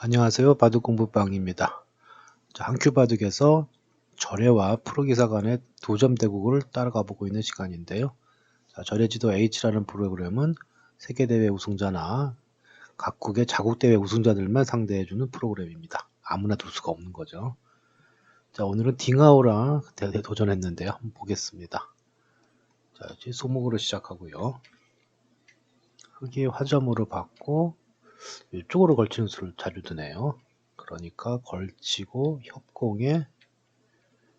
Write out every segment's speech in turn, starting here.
안녕하세요. 바둑 공부방입니다. 한큐 바둑에서 절해와 프로기사 간의 도점 대국을 따라가 보고 있는 시간인데요. 자, 절해지도 H라는 프로그램은 세계대회 우승자나 각국의 자국대회 우승자들만 상대해주는 프로그램입니다. 아무나 둘 수가 없는 거죠. 자, 오늘은 딩하오랑 도전했는데요. 한번 보겠습니다. 자, 이제 소목으로 시작하고요. 흑이 화점으로 받고 이쪽으로 걸치는 수를 자주 드네요. 그러니까 걸치고 협공에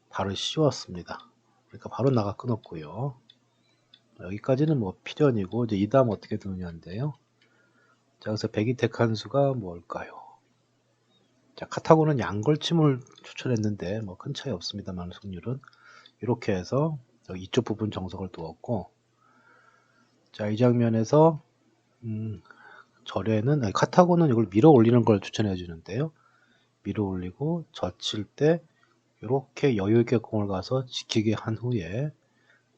바로 씌웠습니다. 그러니까 바로 나가 끊었고요. 여기까지는 뭐 필연이고 이제 이 다음 어떻게 드느냐인데요. 자, 그래서 백이택 한 수가 뭘까요? 자, 카타고는 양걸침을 추천했는데 뭐 큰 차이 없습니다만 승률은 이렇게 해서 이쪽 부분 정석을 두었고 자, 이 장면에서 음, 절에는 아니, 카타고는 이걸 밀어 올리는 걸 추천해 주는데요. 밀어 올리고 젖힐 때 이렇게 여유 있게 공을 가서 지키게 한 후에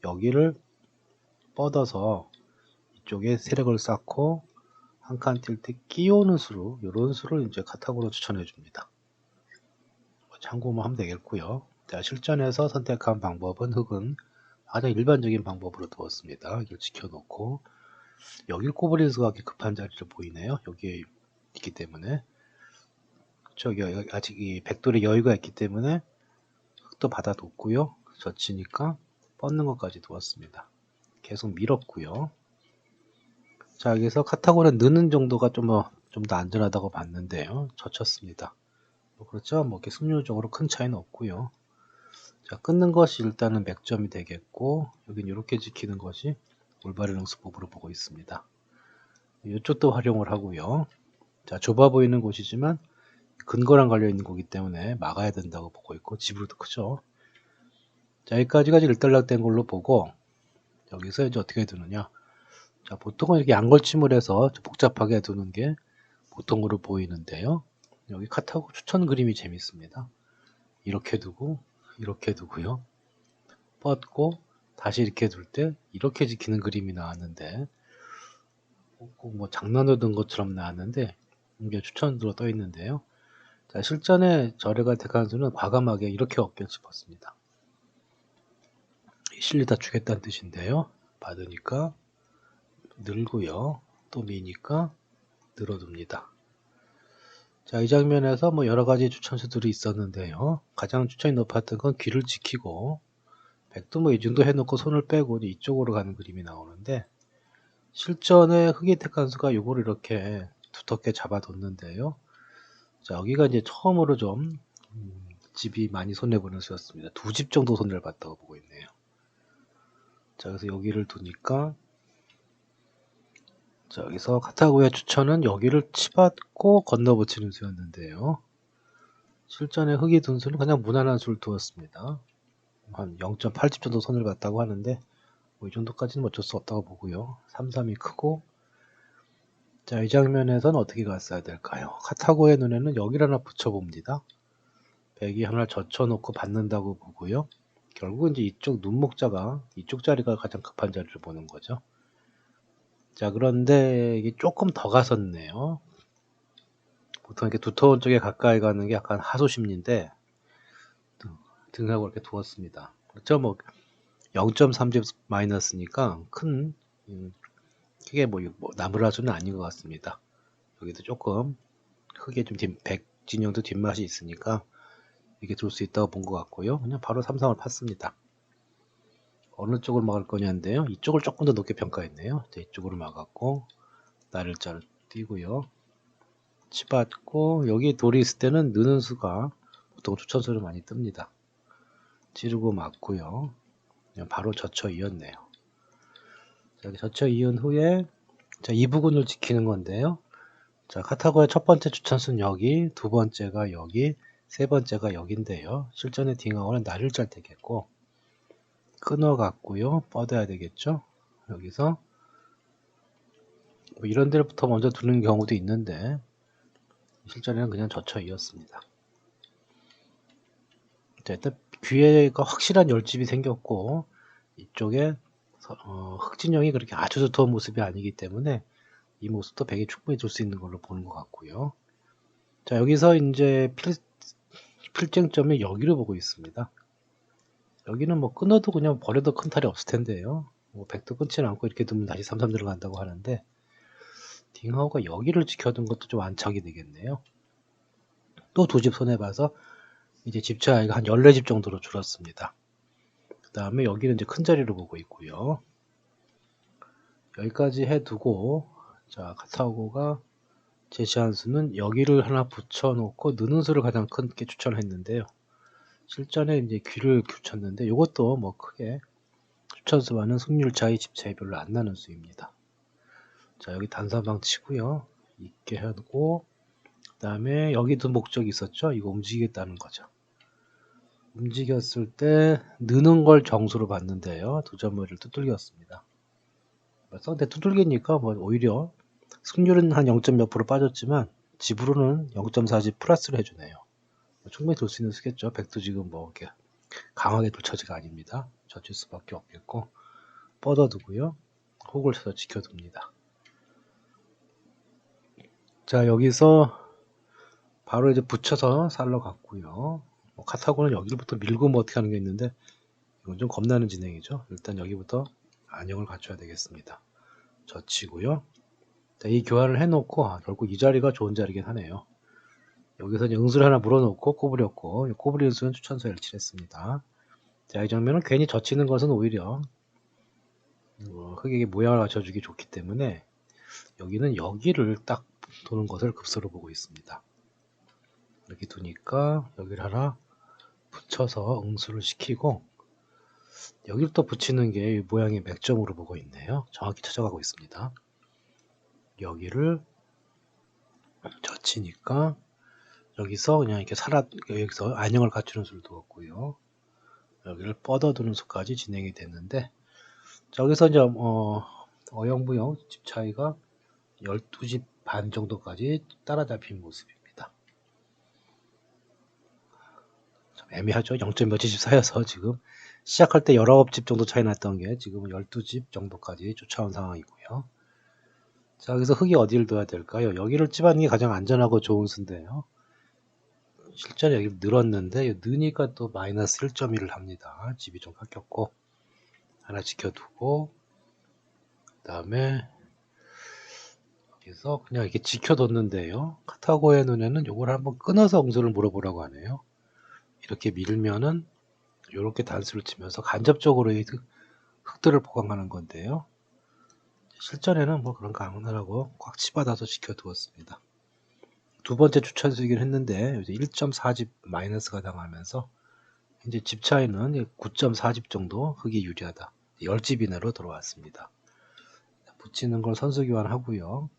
여기를 뻗어서 이쪽에 세력을 쌓고 한 칸 뛸 때 끼우는 수로 이런 수를 이제 카타고로 추천해 줍니다. 뭐 참고만 하면 되겠고요. 자, 실전에서 선택한 방법은 흙은 가장 일반적인 방법으로 두었습니다. 이걸 지켜놓고 여길 꼽으리스가 급한 자리로 보이네요. 여기에 있기 때문에 저기 아직 이 백돌의 여유가 있기 때문에 흙도 받아뒀고요. 젖히니까 뻗는 것까지 두었습니다. 계속 밀었고요. 자 여기서 카타고는 느는 정도가 좀 좀 더 안전하다고 봤는데요. 젖혔습니다. 뭐 그렇죠. 뭐 이렇게 승률적으로 큰 차이는 없고요. 자 끊는 것이 일단은 맥점이 되겠고 여긴 이렇게 지키는 것이 올바른 응수법으로 보고 있습니다. 이쪽도 활용을 하고요. 자, 좁아 보이는 곳이지만 근거랑 걸려 있는 거기 때문에 막아야 된다고 보고 있고 지브로도 크죠. 자, 여기까지가 일단락된 걸로 보고 여기서 이제 어떻게 두느냐. 자, 보통은 이렇게 양걸침을 해서 복잡하게 두는 게 보통으로 보이는데요. 여기 카타고 추천 그림이 재밌습니다. 이렇게 두고 이렇게 두고요. 뻗고 다시 이렇게 둘 때 이렇게 지키는 그림이 나왔는데 꼭뭐 장난으로 든 것처럼 나왔는데 이게 추천으로 떠 있는데요. 자, 실전에 저래가 대간수는 과감하게 이렇게 어깨를 짚었습니다. 실리 다 주겠다는 뜻인데요. 받으니까 늘고요. 또 미니까 늘어둡니다. 자, 이 장면에서 뭐 여러 가지 추천수들이 있었는데요. 가장 추천이 높았던 건 귀를 지키고 백도 뭐이 정도 해놓고 손을 빼고 이쪽으로 가는 그림이 나오는데 실전에 흑이 택한 수가 요거를 이렇게 두텁게 잡아뒀는데요. 자 여기가 이제 처음으로 좀 음, 집이 많이 손해보는 수였습니다. 두 집 정도 손해를 봤다고 보고 있네요. 자 그래서 여기를 두니까 자 여기서 카타고의 추천은 여기를 치받고 건너붙이는 수였는데요. 실전에 흑이 둔 수는 그냥 무난한 수를 두었습니다. 한 0.8집 정도 손을 봤다고 하는데 뭐 이 정도까지는 어쩔 수 없다고 보고요. 3, 3이 크고 자, 이 장면에서는 어떻게 갔어야 될까요? 카타고의 눈에는 여기를 하나 붙여봅니다. 백이 하나를 젖혀놓고 받는다고 보고요. 결국은 이제 이쪽 눈목자가 이쪽 자리가 가장 급한 자리를 보는 거죠. 자, 그런데 이게 조금 더 갔었네요. 보통 이렇게 두터운 쪽에 가까이 가는 게 약간 하소심리인데 등하고 이렇게 두었습니다. 그렇죠? 뭐 0.3집 마이너스니까 큰 음, 크게 뭐, 뭐 나무라수는 아닌 것 같습니다. 여기도 조금 크게 좀 뒷, 백진영도 뒷맛이 있으니까 이게 둘 수 있다고 본 것 같고요. 그냥 바로 삼성을 팠습니다. 어느 쪽을 막을 거냐인데요. 이쪽을 조금 더 높게 평가했네요. 이쪽으로 막았고 날일자를 띄고요. 치받고 여기 돌이 있을 때는 느는 수가 보통 추천수를 많이 뜹니다. 찌르고 맞고요. 바로 젖혀 이었네요. 자, 젖혀 이은 후에 자, 이 부분을 지키는 건데요. 자, 카타고의 첫 번째 추천수는 여기, 두 번째가 여기, 세 번째가 여기인데요. 실전의 딩하고는 날을 짤 되겠고 끊어갔고요. 뻗어야 되겠죠. 여기서 뭐 이런 데부터 먼저 두는 경우도 있는데 실전에는 그냥 젖혀 이었습니다. 자, 일단 귀에가 확실한 열집이 생겼고 이쪽에 어, 흑진영이 그렇게 아주 두터운 모습이 아니기 때문에 이 모습도 백이 충분히 줄 수 있는 걸로 보는 것 같고요. 자, 여기서 이제 필, 필쟁점이 여기를 보고 있습니다. 여기는 뭐 끊어도 그냥 버려도 큰 탈이 없을 텐데요. 뭐 100도 끊지는 않고 이렇게 두면 다시 33 들어간다고 하는데 딩하우가 여기를 지켜둔 것도 좀 안착이 되겠네요. 또 두 집 손해봐서 이제 집차이가 한 14집 정도로 줄었습니다. 그 다음에 여기는 이제 큰 자리로 보고 있고요. 여기까지 해두고 자 카타고가 제시한 수는 여기를 하나 붙여놓고 느는 수를 가장 큰게 추천했는데요. 실전에 이제 귀를 붙였는데 이것도 뭐 크게 추천수와는 승률 차이 집 차이 별로 안 나는 수입니다. 자 여기 단사방 치고요. 있게 그 다음에 여기도 목적이 있었죠. 이거 움직이겠다는 거죠. 움직였을 때 느는 걸 정수로 봤는데요. 두점머리를 두들겼습니다. 상대 두들기니까 뭐 오히려 승률은 한 0. 몇 프로 빠졌지만 집으로는 0.4집 플러스를 해주네요. 충분히 돌 수 있는 수겠죠. 백도 지금 뭐 이렇게 강하게 돌 처지가 아닙니다. 젖힐 수밖에 없겠고 뻗어두고요. 혹을 쳐서 지켜둡니다. 자 여기서 바로 이제 붙여서 살러 갔고요. 뭐 카타고는 여기부터 밀고 뭐 어떻게 하는 게 있는데 이건 좀 겁나는 진행이죠. 일단 여기부터 안형을 갖춰야 되겠습니다. 자, 이 교환을 해놓고 아, 결국 이 자리가 좋은 자리긴 하네요. 여기서 응수를 하나 물어놓고 꼬부렸고 꼬부리 응수는 추천서 일치를 했습니다. 자, 이 장면은 괜히 젖히는 것은 오히려 어, 흑에게 모양을 갖춰주기 좋기 때문에 여기는 여기를 딱 도는 것을 급소로 보고 있습니다. 이렇게 두니까 여기를 하나 붙여서 응수를 시키고 여기를 또 붙이는 게 모양의 맥점으로 보고 있네요. 정확히 찾아가고 있습니다. 여기를 젖히니까 여기서 그냥 이렇게 살아 여기서 안형을 갖추는 수를 두었고요. 여기를 뻗어두는 수까지 진행이 됐는데 저기서 이제 어, 어영부영 집 차이가 12집 반 정도까지 따라잡힌 모습입니다. 좀 애매하죠. 0. 몇집 사여서 지금 시작할 때 19집 정도 차이 났던 게 지금은 12집 정도까지 쫓아온 상황이고요. 자, 여기서 흙이 어디를 둬야 될까요? 여기를 집하는 게 가장 안전하고 좋은 수인데요. 실제로 여기 늘었는데 느니까 또 마이너스 1.1을 합니다. 집이 좀 깎였고 하나 지켜두고 그 다음에 여기서 그냥 이렇게 지켜뒀는데요. 카타고의 눈에는 요걸 한번 끊어서 응수를 물어보라고 하네요. 이렇게 밀면은 이렇게 단수를 치면서 간접적으로 이 흙들을 보강하는 건데요. 실전에는 뭐 그런 거 아무나라고 꽉 치받아서 지켜두었습니다. 두 번째 추천수이긴 했는데 이제 1.4집 마이너스가 당하면서 이제 집 차이는 9.4집 정도 흙이 유리하다. 10집 이내로 들어왔습니다. 붙이는 걸 선수 교환하고요.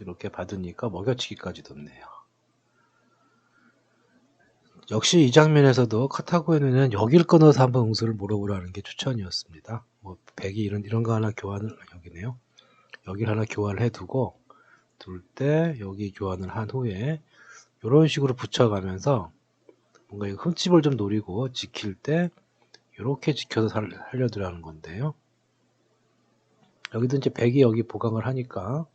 이렇게 받으니까 먹여치기까지 뒀네요. 역시 이 장면에서도 카타고에는 여길 끊어서 한번 응수를 물어보라는 게 추천이었습니다. 뭐 백이 이런 이런 거 하나 교환을 여기네요. 여기를 하나 교환을 해두고 둘 때 여기 교환을 한 후에 이런 식으로 붙여가면서 뭔가 이 흠집을 좀 노리고 지킬 때 이렇게 지켜서 살, 살려두라는 건데요. 여기도 이제 백이 여기 보강을 하니까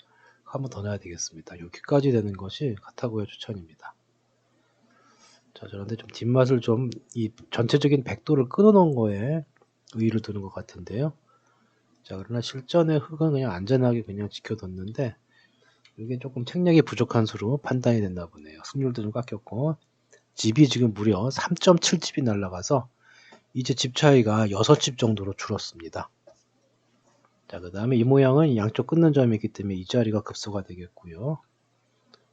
한번 더 넣어야 되겠습니다. 여기까지 되는 것이 카타고의 추천입니다. 자, 저런데 좀 뒷맛을 좀 이 전체적인 백도를 끊어 놓은 거에 의의를 두는 것 같은데요. 자, 그러나 실전의 흙은 그냥 안전하게 그냥 지켜뒀는데 이게 조금 책략이 부족한 수로 판단이 됐나 보네요. 승률도 좀 깎였고 집이 지금 무려 3.7집이 날라가서 이제 집 차이가 6집 정도로 줄었습니다. 자, 그 다음에 이 모양은 양쪽 끊는 점이 있기 때문에 이 자리가 급소가 되겠고요.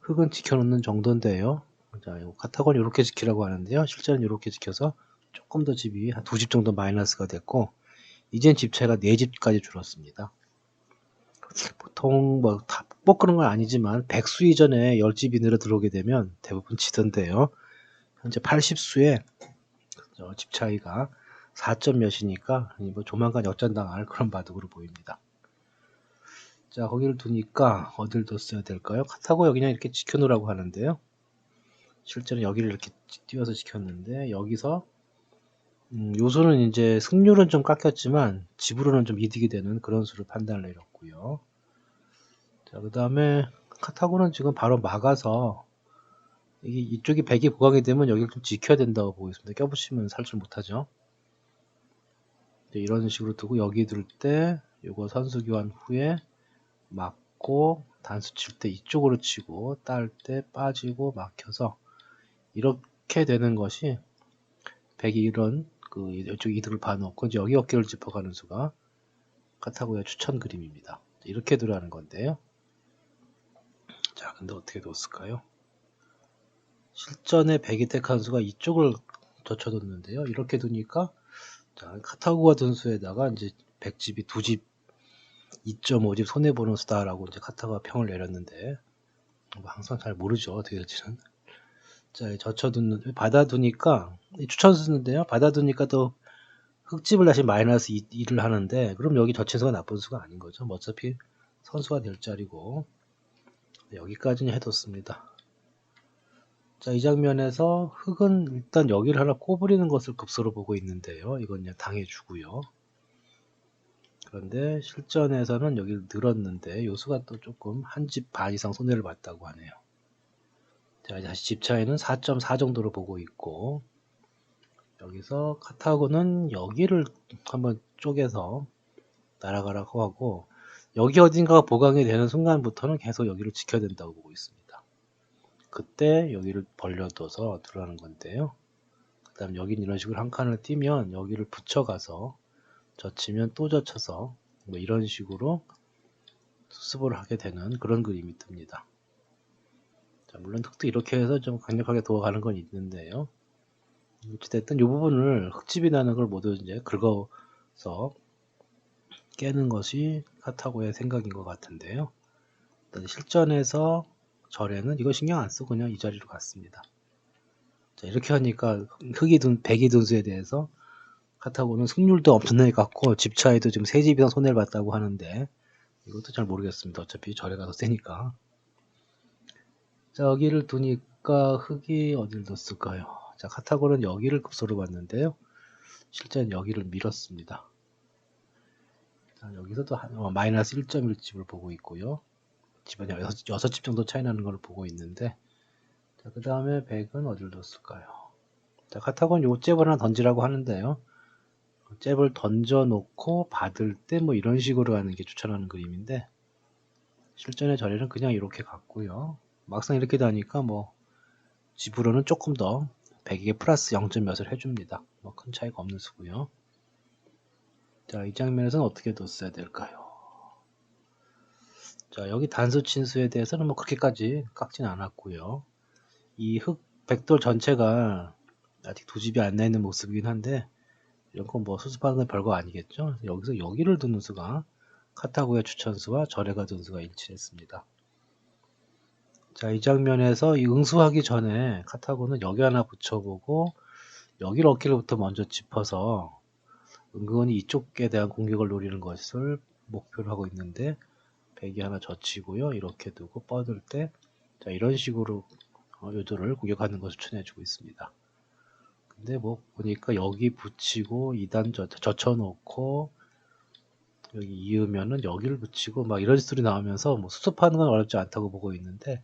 흙은 지켜놓는 정도인데요. 자, 카타곤 이렇게 지키라고 하는데요. 실제는 이렇게 지켜서 조금 더 집이 한 두 집 정도 마이너스가 됐고 이젠 집 차이가 네 집까지 줄었습니다. 보통 뭐다꼭 그런 건 아니지만 100수 이전에 10집 이내로 들어오게 되면 대부분 지던데요. 현재 80수에 집 차이가 4점 몇이니까 뭐 조만간 역전당할 그런 바둑으로 보입니다. 자 거기를 두니까 어딜 뒀어야 될까요? 카타고 여기 그냥 이렇게 지켜놓으라고 하는데요. 실제로 여기를 이렇게 띄워서 지켰는데 여기서 음, 요소는 이제 승률은 좀 깎였지만 집으로는 좀 이득이 되는 그런 수를 판단을 내렸고요. 자, 그 다음에 카타고는 지금 바로 막아서 이게 이쪽이 백이 보강이 되면 여기를 좀 지켜야 된다고 보고 있습니다. 껴붙이면 살줄 못하죠. 이런 식으로 두고 여기 둘 때 요거 선수 교환 후에 막고 단수 칠 때 이쪽으로 치고 딸 때 빠지고 막혀서 이렇게 되는 것이 백이 이런 그 이쪽 이득을 봐놓고 이제 여기 어깨를 짚어가는 수가 카타고의 추천 그림입니다. 이렇게 들어가는 건데요. 자, 근데 어떻게 뒀을까요? 실전에 백이 택한 수가 이쪽을 젖혀뒀는데요. 이렇게 두니까 자, 카타고가 둔 수에다가 이제 백집이 두집 2.5집 손해보는 수다라고 이제 카타가 평을 내렸는데 뭐 항상 잘 모르죠 어떻게 될지는 자 젖혀두는 받아두니까 추천수인데요 받아두니까 또 흑집을 다시 마이너스 2, 를 하는데 그럼 여기 젖힌수가 나쁜 수가 아닌 거죠 뭐 어차피 선수가 될 자리고 여기까지는 해뒀습니다 자, 이 장면에서 흑은 일단 여기를 하나 꼬부리는 것을 급소로 보고 있는데요. 이건 그냥 당해주고요. 그런데 실전에서는 여기를 늘었는데 요수가 또 조금 한 집 반 이상 손해를 봤다고 하네요. 자, 다시 집 차이는 4.4 정도로 보고 있고 여기서 카타고는 여기를 한번 쪼개서 날아가라고 하고 여기 어딘가가 보강이 되는 순간부터는 계속 여기를 지켜야 된다고 보고 있습니다. 그때 여기를 벌려둬서 들어가는 건데요. 그 다음 여긴 이런 식으로 한 칸을 띄면 여기를 붙여가서 젖히면 또 젖혀서 뭐 이런 식으로 수습을 하게 되는 그런 그림이 뜹니다. 자, 물론 흙도 이렇게 해서 좀 강력하게 도와가는 건 있는데요. 어찌됐든 이 부분을 흙집이 나는 걸 모두 이제 긁어서 깨는 것이 카타고의 생각인 것 같은데요. 실전에서 절에는 이거 신경 안 쓰고 그냥 이 자리로 갔습니다. 자, 이렇게 하니까 흑이 둔, 백이 둔수에 대해서 카타고는 승률도 엄청나게 갖고 집 차이도 지금 세 집 이상 손해를 봤다고 하는데 이것도 잘 모르겠습니다. 어차피 절에 가서 세니까. 자, 여기를 두니까 흑이 어딜 뒀을까요? 자, 카타고는 여기를 급소로 봤는데요. 실제는 여기를 밀었습니다. 자, 여기서도 한, 어, 마이너스 1.1집을 보고 있고요. 집안이 6, 집 정도 차이 나는 걸 보고 있는데 자, 그 다음에 100은 어디를 뒀을까요? 자, 카타곤 요 잽을 하나 던지라고 하는데요. 잽을 던져 놓고 받을 때 뭐 이런 식으로 하는 게 추천하는 그림인데 실전의 자리는 그냥 이렇게 갔고요. 막상 이렇게 다니까 뭐 집으로는 조금 더 100에 플러스 0.몇을 해줍니다. 뭐 큰 차이가 없는 수고요. 자, 이 장면에서는 어떻게 뒀어야 될까요? 자, 여기 단수 친수에 대해서는 뭐 그렇게까지 깎진 않았고요. 이흑 백돌 전체가 아직 두 집이 안 나 있는 모습이긴 한데 이런 건 뭐 수습하는 건 별거 아니겠죠. 여기서 여기를 두는 수가 카타고의 추천수와 절에가 둔 수가 일치했습니다. 자, 이 장면에서 이 응수하기 전에 카타고는 여기 하나 붙여보고 여기를 어깨로부터 먼저 짚어서 은근히 이쪽에 대한 공격을 노리는 것을 목표로 하고 있는데 백이 하나 젖히고요. 이렇게 두고 뻗을 때 자, 이런 식으로 어, 요도를 공격하는 것을 추천해주고 있습니다. 근데 뭐 보니까 여기 붙이고 2단 젖혀 놓고 여기 이으면은 여기를 붙이고 막 이런 소리 나오면서 뭐 수습하는 건 어렵지 않다고 보고 있는데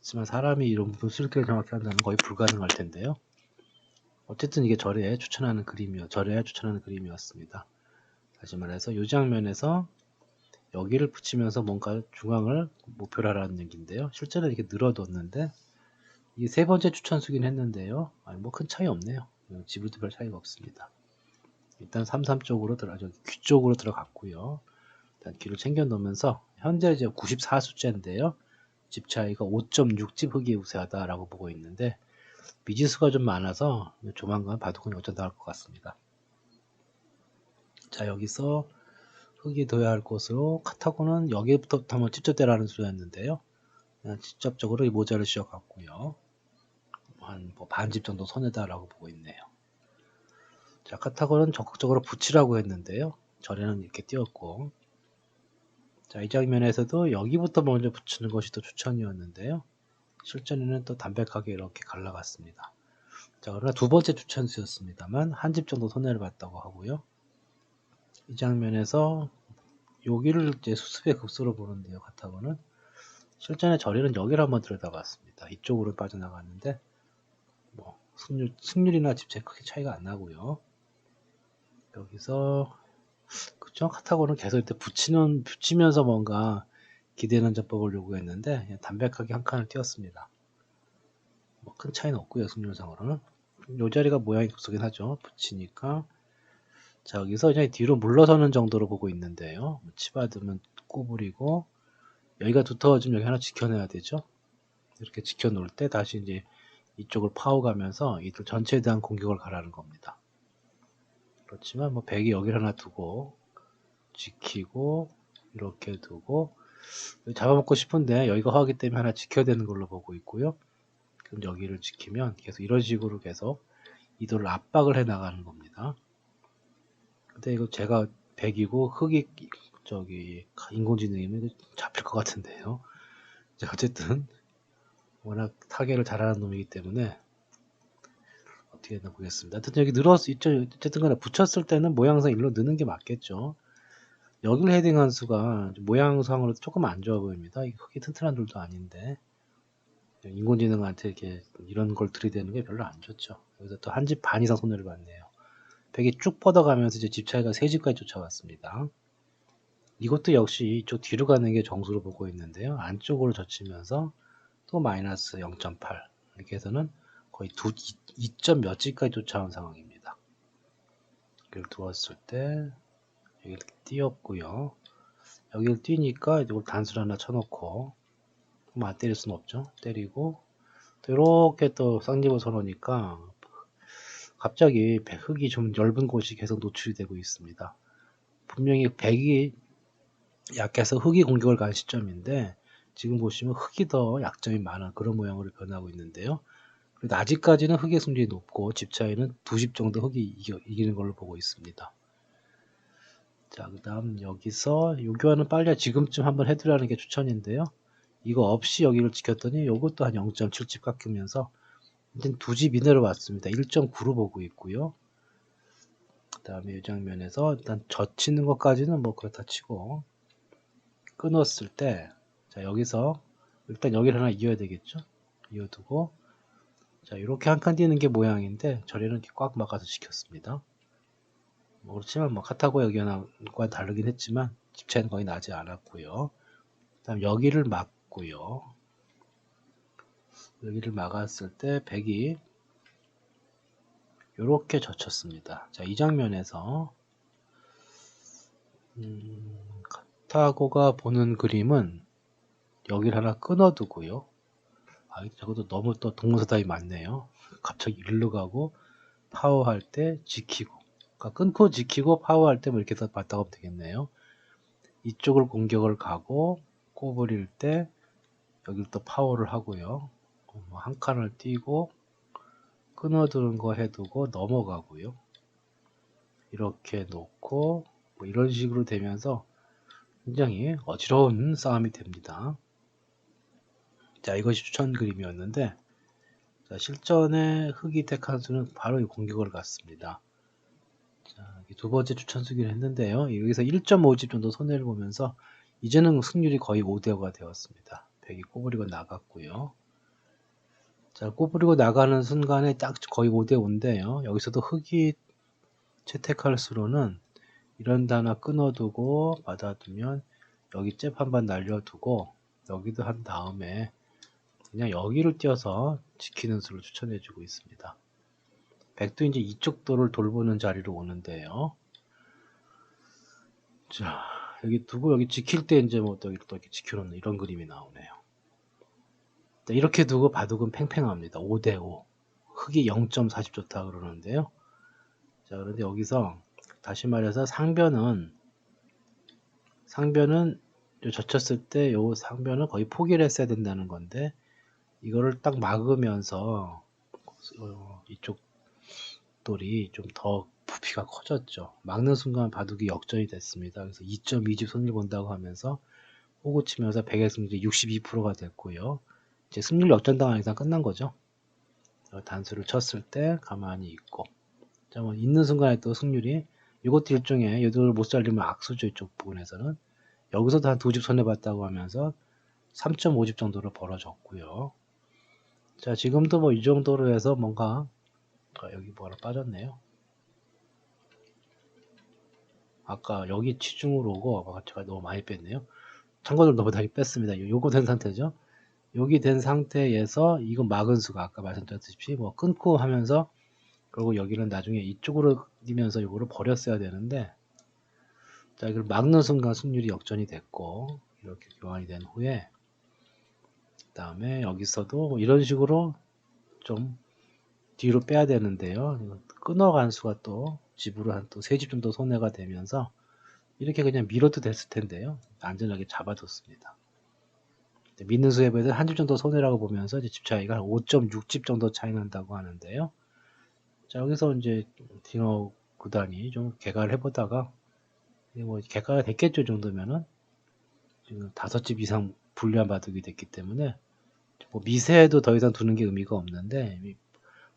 하지만 사람이 이런 부분 수익을 정확히 한다는 거의 불가능할 텐데요. 어쨌든 이게 절에 추천하는 그림이요. 절에 추천하는 그림이었습니다. 다시 말해서 이 장면에서 여기를 붙이면서 뭔가 중앙을 목표로 하라는 얘기인데요. 실제로 이렇게 늘어뒀는데 이게 세 번째 추천수긴 했는데요. 아니 뭐 큰 차이 없네요. 지불도 별 차이가 없습니다. 일단 33 쪽으로 들어 저기 귀 쪽으로 들어갔고요. 일단 귀를 챙겨 놓으면서 현재 이제 94수째인데요. 집 차이가 5.6집 흑이 우세하다라고 보고 있는데 미지수가 좀 많아서 조만간 바둑은 어쩌다 할것 같습니다. 자 여기서 흙이 둬야 할 곳으로 카타고는 여기부터 한번 직접 대라는 수였는데요. 직접적으로 이 모자를 씌워갖고요. 한 뭐 반집 정도 손해다라고 보고 있네요. 자, 카타고는 적극적으로 붙이라고 했는데요. 전에는 이렇게 띄었고 자, 이 장면에서도 여기부터 먼저 붙이는 것이 더 추천이었는데요. 실전에는 또 담백하게 이렇게 갈라갔습니다. 자, 그러나 두 번째 추천수였습니다만 한 집 정도 손해를 봤다고 하고요. 이 장면에서 여기를 이제 수습의 급소로 보는데요. 카타고는 실전에 저리는 여기를 한번 들여다봤습니다. 이쪽으로 빠져나갔는데 뭐 승률, 승률이나 집체 크게 차이가 안 나고요. 여기서 그쵸 카타고는 계속 이렇게 붙이는 붙이면서 뭔가 기대는 전법을 요구했는데 그냥 담백하게 한 칸을 띄웠습니다. 뭐 큰 차이는 없고요 승률상으로는 요 자리가 모양이 급속긴 하죠. 붙이니까 자 여기서 그냥 뒤로 물러서는 정도로 보고 있는데요. 치받으면 꼬부리고 여기가 두터워지면 여기 하나 지켜내야 되죠. 이렇게 지켜놓을 때 다시 이제 이쪽을 파고 가면서 이들 전체에 대한 공격을 가라는 겁니다. 그렇지만 뭐 백이 여기를 하나 두고 지키고 이렇게 두고 잡아먹고 싶은데 여기가 허하기 때문에 하나 지켜야 되는 걸로 보고 있고요. 그럼 여기를 지키면 계속 이런 식으로 계속 이도를 압박을 해 나가는 겁니다. 근데 이거 제가 백이고 흑이 저기 인공지능이면 잡힐 것 같은데요. 어쨌든 워낙 타겟을 잘하는 놈이기 때문에 어떻게 했나 보겠습니다. 하여튼 여기 있죠. 어쨌든 간에 붙였을 때는 모양상 일로 느는 게 맞겠죠. 여기를 헤딩한 수가 모양상으로 조금 안 좋아 보입니다. 이게 크게 튼튼한 돌도 아닌데 인공지능한테 이렇게 이런 걸 들이대는 게 별로 안 좋죠. 여기서 또 한 집 반 이상 손해를 봤네요. 벽이 쭉 뻗어가면서 이제 집 차이가 세 집까지 쫓아왔습니다. 이것도 역시 이쪽 뒤로 가는 게 정수로 보고 있는데요. 안쪽으로 젖히면서 또 마이너스 0.8 이렇게 해서는 거의 두 2점 몇 집까지 쫓아온 상황입니다. 여기를 두었을 때 여기를 띄었고요. 여기를 띄니까 이걸 단수를 하나 쳐놓고 뭐안 때릴 수는 없죠. 때리고 또 이렇게 또 쌍집을 서놓으니까 갑자기 흙이 좀 얇은 곳이 계속 노출이 되고 있습니다. 분명히 백이 약해서 흙이 공격을 가는 시점인데 지금 보시면 흙이 더 약점이 많은 그런 모양으로 변하고 있는데요. 그래도 아직까지는 흙의 승률이 높고 집 차이는 두 집 정도 흙이 이겨, 이기는 걸로 보고 있습니다. 자, 그 다음 여기서 요 교환은 빨리 지금쯤 한번 해두라는 게 추천인데요. 이거 없이 여기를 지켰더니 이것도 한 0.7집 깎으면서 일단 두집 이내로 왔습니다. 1.9로 보고 있고요. 그 다음에 이 장면에서 일단 젖히는 것까지는 뭐 그렇다 치고 끊었을 때 자 여기서 일단 여기를 하나 이어야 되겠죠 이어두고 자 이렇게 한 칸 띄는 게 모양인데 저리는 꽉 막아서 시켰습니다. 뭐 그렇지만 뭐 카타고 여기와 다르긴 했지만 집차는 거의 나지 않았고요. 그 다음 여기를 막고요. 여기를 막았을 때 백이 이렇게 젖혔습니다. 자 이 장면에서 음, 타고가 보는 그림은 여기를 하나 끊어두고요. 아, 저것도 너무 또 동문서답이 많네요. 갑자기 일로 가고 파워할 때 지키고 그러니까 끊고 지키고 파워할 때 뭐 이렇게 해서 봤다고 하면 되겠네요. 이쪽을 공격을 가고 꼬부릴 때 여기를 또 파워를 하고요. 뭐한 칸을 띄고 끊어두는 거 해두고 넘어가고요. 이렇게 놓고 뭐 이런 식으로 되면서 굉장히 어지러운 싸움이 됩니다. 자, 이것이 추천 그림이었는데 자, 실전에 흑이 택한 수는 바로 이 공격을 갔습니다. 자, 두 번째 추천 수기를 했는데요. 여기서 1.5집 정도 손해를 보면서 이제는 승률이 거의 5대5가 되었습니다. 백이 꼬부리고 나갔고요. 자, 꼬부리고 나가는 순간에 딱 거의 5대5인데요. 여기서도 흑이 채택할 수로는 이런 단어 끊어두고 받아두면 여기 잽 한 번 날려두고 여기도 한 다음에 그냥 여기를 띄어서 지키는 수를 추천해 주고 있습니다. 백도 이제 이쪽 도를 돌보는 자리로 오는데요. 자, 여기 두고 여기 지킬 때 이제 뭐또 이렇게 지켜놓는 이런 그림이 나오네요. 이렇게 두고 바둑은 팽팽합니다. 5대5. 흑이 0.40 좋다 그러는데요. 자, 그런데 여기서 다시 말해서 상변은 상변은 젖혔을 때 요 상변은 거의 포기를 했어야 된다는 건데 이거를 딱 막으면서 어, 이쪽 돌이 좀 더 부피가 커졌죠. 막는 순간 바둑이 역전이 됐습니다. 그래서 2.2집 손을 본다고 하면서 호구 치면서 100의 승률이 62%가 됐고요. 이제 승률 역전당한 이상 끝난 거죠. 단수를 쳤을 때 가만히 있고 자, 뭐 있는 순간에 또 승률이 이것도 일종의 여도를 못 살리면 악수죠 이쪽 부분에서는 여기서도 한 두 집 손해봤다고 하면서 3.50 정도로 벌어졌고요. 자, 지금도 뭐 이 정도로 해서 뭔가 아, 여기 뭐가 빠졌네요. 아까 여기 치중으로 오고 아까 제가 너무 많이 뺐네요. 참고로 너무 많이 뺐습니다. 요- 요거 된 상태죠. 여기 된 상태에서 이거 막은 수가 아까 말씀드렸듯이 뭐 끊고 하면서 그리고 여기는 나중에 이쪽으로 뛰면서 이거를 버렸어야 되는데 자 이걸 막는 순간 승률이 역전이 됐고 이렇게 교환이 된 후에 그 다음에 여기서도 뭐 이런 식으로 좀 뒤로 빼야 되는데요. 끊어간 수가 또 집으로 한 또 세 집 정도 손해가 되면서 이렇게 그냥 밀어도 됐을 텐데요. 안전하게 잡아뒀습니다. 믿는 수에 비해서 한 집 정도 손해라고 보면서 집 차이가 한 5.6집 정도 차이 난다고 하는데요. 자 여기서 이제 딩어 구단이 좀 개가를 해보다가 뭐 개가가 됐겠죠 이 정도면은. 지금 다섯 집 이상 불리한 바둑이 됐기 때문에 뭐 미세해도 더 이상 두는 게 의미가 없는데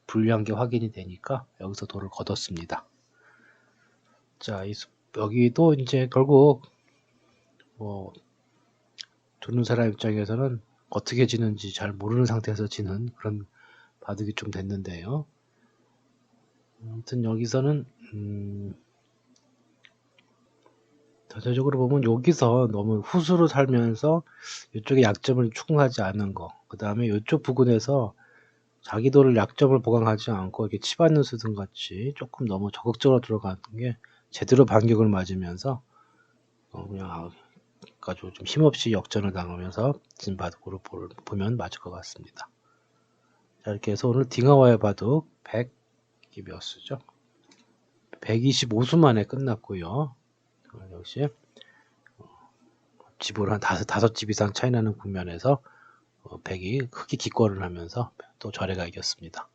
불리한 게 확인이 되니까 여기서 돌을 걷었습니다. 자, 이 수- 여기도 이제 결국 뭐 두는 사람 입장에서는 어떻게 지는지 잘 모르는 상태에서 지는 그런 바둑이 좀 됐는데요. 아무튼 여기서는 음, 전체적으로 보면 여기서 너무 후수로 살면서 이쪽에 약점을 추궁하지 않은 거, 그 다음에 이쪽 부근에서 자기도를 약점을 보강하지 않고 이렇게 치받는 수든 같이 조금 너무 적극적으로 들어가는 게 제대로 반격을 맞으면서 어, 그냥 아주 좀 힘없이 역전을 당하면서 진 바둑으로 볼- 보면 맞을 것 같습니다. 자 이렇게 해서 오늘 딩하와의 바둑 100이 몇 수죠? 125수 만에 끝났고요. 어, 역시 어, 집으로 한 다섯, 다섯 집 이상 차이 나는 국면에서 어, 100이 크게 기권을 하면서 또 절해가 이겼습니다.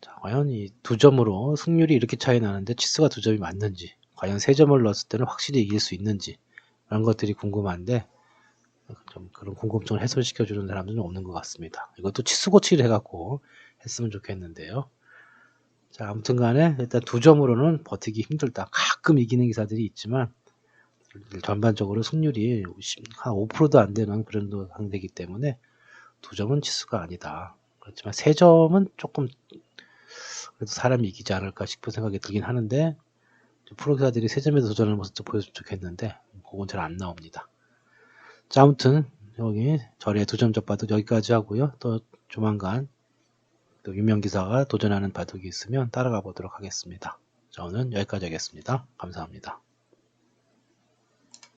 자, 과연 이 두 점으로 승률이 이렇게 차이 나는데 치수가 두 점이 맞는지, 과연 세 점을 넣었을 때는 확실히 이길 수 있는지, 이런 것들이 궁금한데, 좀 그런 궁금증을 해소시켜 주는 사람들은 없는 것 같습니다. 이것도 치수 고치를 해갖고 했으면 좋겠는데요. 자, 아무튼 간에 일단 두 점으로는 버티기 힘들다. 가끔 이기는 기사들이 있지만, 전반적으로 승률이 한 5%도 안 되는 그 정도 상대이기 때문에 두 점은 치수가 아니다. 그렇지만 세 점은 조금 그래도 사람이 이기지 않을까 싶은 생각이 들긴 하는데 프로 기사들이 세 점에서 도전하는 모습도 보여주면 좋겠는데 그건 잘 안 나옵니다. 자 아무튼 여기 절의 두점 적바둑 여기까지 하고요. 또 조만간 또 유명 기사가 도전하는 바둑이 있으면 따라가 보도록 하겠습니다. 자 오늘 여기까지 하겠습니다. 감사합니다.